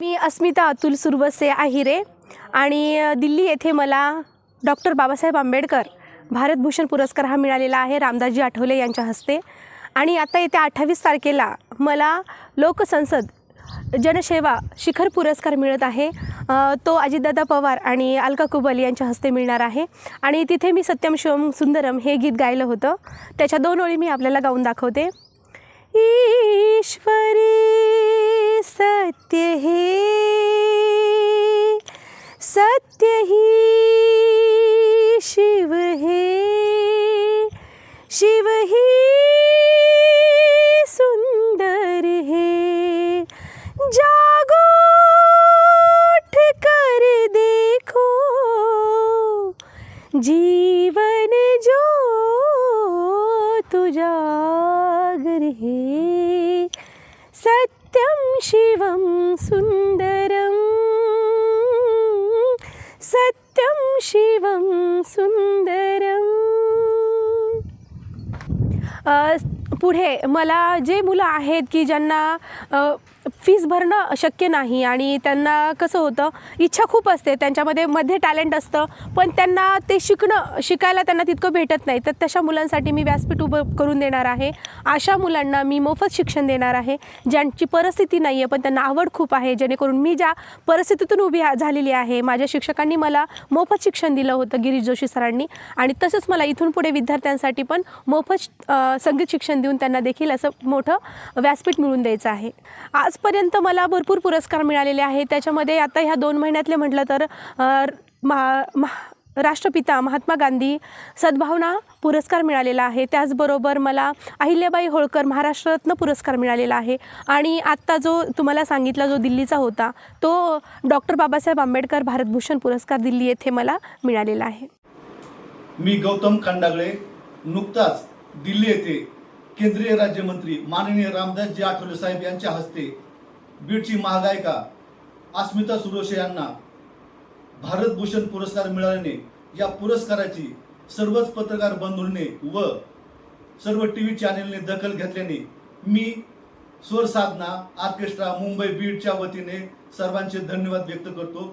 मी अस्मिता अतुल सुरवसे आहिरे आणि दिल्ली येथे मला डॉक्टर बाबासाहेब आंबेडकर भारतभूषण पुरस्कार हा मिळालेला आहे रामदासजी आठवले यांच्या हस्ते. आणि आता येत्या अठ्ठावीस तारखेला मला लोकसंसद जनसेवा शिखर पुरस्कार मिळत आहे. तो अजितदादा पवार आणि अलका कुबल यांच्या हस्ते मिळणार आहे. आणि तिथे मी सत्यम शिवम सुंदरम हे गीत गायलं होतं. त्याच्या दोन ओळी मी आपल्याला गाऊन दाखवते. ईश्वरी सत्य ही शिव हे। शिव ही सुंदर है। जागो, उठ कर देखो। जीवन जो तुजागर है सत्यम, शिवम, सुंदरम। सत्यम शिवम सुंदरम पुढे मला जे मुलं आहेत की ज्यांना फीज फीस भरणं शक्य नाही आणि त्यांना कसं होतं इच्छा खूप असते त्यांच्यामध्ये मध्ये टॅलेंट असतं पण त्यांना ते शिकणं शिकायला त्यांना तितकं भेटत नाही. तर तशा मुलांसाठी मी व्यासपीठ उभं करून देणार आहे. अशा मुलांना मी मोफत शिक्षण देणार आहे ज्यांची परिस्थिती नाही आहे पण त्यांना आवड खूप आहे जेणेकरून मी ज्या परिस्थितीतून उभी झालेली आहे माझ्या शिक्षकांनी मला मोफत शिक्षण दिलं होतं गिरीश जोशी सरांनी. आणि तसंच मला इथून पुढे विद्यार्थ्यांसाठी पण मोफत संगीत शिक्षण देऊन त्यांना देखील असं मोठं व्यासपीठ मिळून द्यायचं आहे. आज आजपर्यंत मला भरपूर पुरस्कार मिळालेले आहेत. त्याच्यामध्ये आता ह्या दोन महिन्यातले म्हटलं तर महा महा राष्ट्रपिता महात्मा गांधी सद्भावना पुरस्कार मिळालेला आहे. त्याचबरोबर मला अहिल्याबाई होळकर महाराष्ट्ररत्न पुरस्कार मिळालेला आहे. आणि आत्ता जो तुम्हाला सांगितला जो दिल्लीचा होता तो डॉक्टर बाबासाहेब आंबेडकर भारतभूषण पुरस्कार दिल्ली येथे मला मिळालेला आहे. मी गौतम खांडागळे नुकताच दिल्ली येथे केंद्रीय राज्यमंत्री माननीय रामदासजी आठवले साहेब यांच्या हस्ते बीडची महागायिका अस्मिता सुरोशे यांना भारतभूषण पुरस्कार मिळाल्याने या पुरस्काराची सर्वच पत्रकार बंधूंनी व सर्व टी व्ही चॅनेलने दखल घेतल्याने मी स्वर साधना ऑर्केस्ट्रा मुंबई बीडच्या वतीने सर्वांचे धन्यवाद व्यक्त करतो.